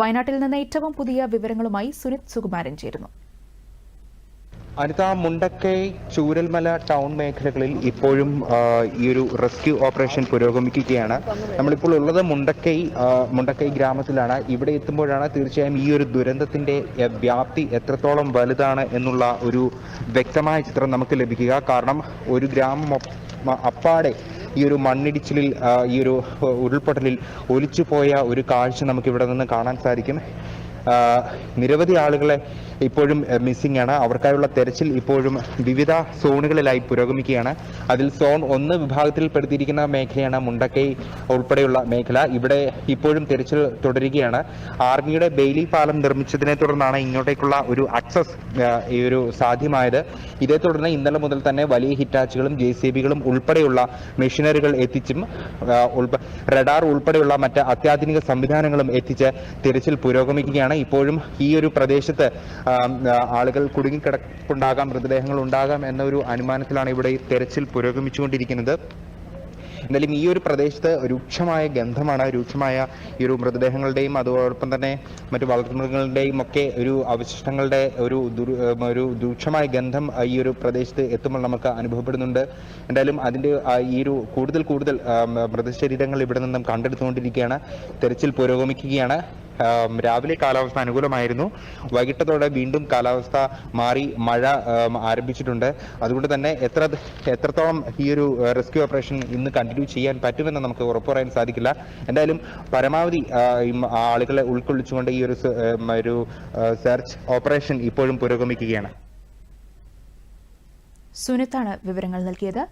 വയനാട്ടിൽ നിന്ന് ഏറ്റവും പുതിയ വിവരങ്ങളുമായി സുനിത് സുകുമാരൻ ചേരുന്നു. അനിത മുണ്ടക്കൈ ചൂരൽമല ടൗൺ മേഖലകളിൽ ഇപ്പോഴും ഈ ഒരു റെസ്ക്യൂ ഓപ്പറേഷൻ പുരോഗമിക്കുകയാണ്. നമ്മളിപ്പോൾ ഉള്ളത് മുണ്ടക്കൈ മുണ്ടക്കൈ ഗ്രാമത്തിലാണ്. ഇവിടെ എത്തുമ്പോഴാണ് തീർച്ചയായും ഈ ഒരു ദുരന്തത്തിന്റെ വ്യാപ്തി എത്രത്തോളം വലുതാണ് എന്നുള്ള ഒരു വ്യക്തമായ ചിത്രം നമുക്ക് ലഭിക്കുക. കാരണം ഒരു ഗ്രാമം അപ്പാടെ ഈ ഒരു മണ്ണിടിച്ചിലിൽ ഈ ഒരു ഉരുൾപൊട്ടലിൽ ഒലിച്ചു പോയ ഒരു കാഴ്ച നമുക്ക് ഇവിടെ നിന്ന് കാണാൻ സാധിക്കും. നിരവധി ആളുകളെ ഇപ്പോഴും മിസ്സിംഗ് ആണ്. അവർക്കായുള്ള തെരച്ചിൽ ഇപ്പോഴും വിവിധ സോണുകളിലായി പുരോഗമിക്കുകയാണ്. അതിൽ സോൺ ഒന്ന് വിഭാഗത്തിൽ പെടുത്തിയിരിക്കുന്ന മേഖലയാണ് മുണ്ടക്കൈ ഉൾപ്പെടെയുള്ള മേഖല. ഇവിടെ ഇപ്പോഴും തെരച്ചിൽ തുടരുകയാണ്. ആർമിയുടെ ബെയിലി പാലം നിർമ്മിച്ചതിനെ തുടർന്നാണ് ഇങ്ങോട്ടേക്കുള്ള ഒരു അക്സസ് ഈ ഒരു സാധ്യമായത്. ഇതേ തുടർന്ന് ഇന്നലെ മുതൽ തന്നെ വലിയ ഹിറ്റാച്ചുകളും ജെ സി ബികളും ഉൾപ്പെടെയുള്ള മെഷീനറികൾ എത്തിച്ചും റഡാർ ഉൾപ്പെടെയുള്ള മറ്റ് അത്യാധുനിക സംവിധാനങ്ങളും എത്തിച്ച് തിരച്ചിൽ പുരോഗമിക്കുകയാണ്. ഇപ്പോഴും ഈ ഒരു പ്രദേശത്ത് ആളുകൾ കുടുങ്ങിക്കിടപ്പുണ്ടാകാം മൃതദേഹങ്ങൾ ഉണ്ടാകാം എന്ന ഒരു അനുമാനത്തിലാണ് ഇവിടെ തെരച്ചിൽ പുരോഗമിച്ചുകൊണ്ടിരിക്കുന്നത്. എന്തായാലും ഈ ഒരു പ്രദേശത്ത് രൂക്ഷമായ ഗന്ധമാണ് രൂക്ഷമായ ഈ ഒരു മൃതദേഹങ്ങളുടെയും അതോടൊപ്പം തന്നെ മറ്റു വളർത്തുമൃഗങ്ങളുടെയും ഒക്കെ ഒരു അവശിഷ്ടങ്ങളുടെ ഒരു ഒരു രൂക്ഷമായ ഗന്ധം ഈ ഒരു പ്രദേശത്ത് എത്തുമ്പോൾ നമുക്ക് അനുഭവപ്പെടുന്നുണ്ട്. എന്തായാലും അതിന്റെ ഈ ഒരു കൂടുതൽ കൂടുതൽ മൃതശരീരങ്ങൾ ഇവിടെ നിന്നും കണ്ടെടുത്തുകൊണ്ടിരിക്കുകയാണ്. തെരച്ചിൽ പുരോഗമിക്കുകയാണ്. രാവിലെ കാലാവസ്ഥ അനുകൂലമായിരുന്നു. വൈകിട്ടത്തോടെ വീണ്ടും കാലാവസ്ഥ മാറി മഴ ആരംഭിച്ചിട്ടുണ്ട്. അതുകൊണ്ട് തന്നെ എത്ര എത്രത്തോളം ഈ ഒരു റെസ്ക്യൂ ഓപ്പറേഷൻ ഇന്ന് കണ്ടിന്യൂ ചെയ്യാൻ പറ്റുമെന്ന് നമുക്ക് ഉറപ്പു പറയാൻ സാധിക്കില്ല. എന്തായാലും പരമാവധി ആളുകളെ ഉൾക്കൊള്ളിച്ചുകൊണ്ട് ഈ ഒരു ഒരു സെർച്ച് ഓപ്പറേഷൻ ഇപ്പോഴും പുരോഗമിക്കുകയാണ്. സുനിത്താണ് വിവരങ്ങൾ നൽകിയത്.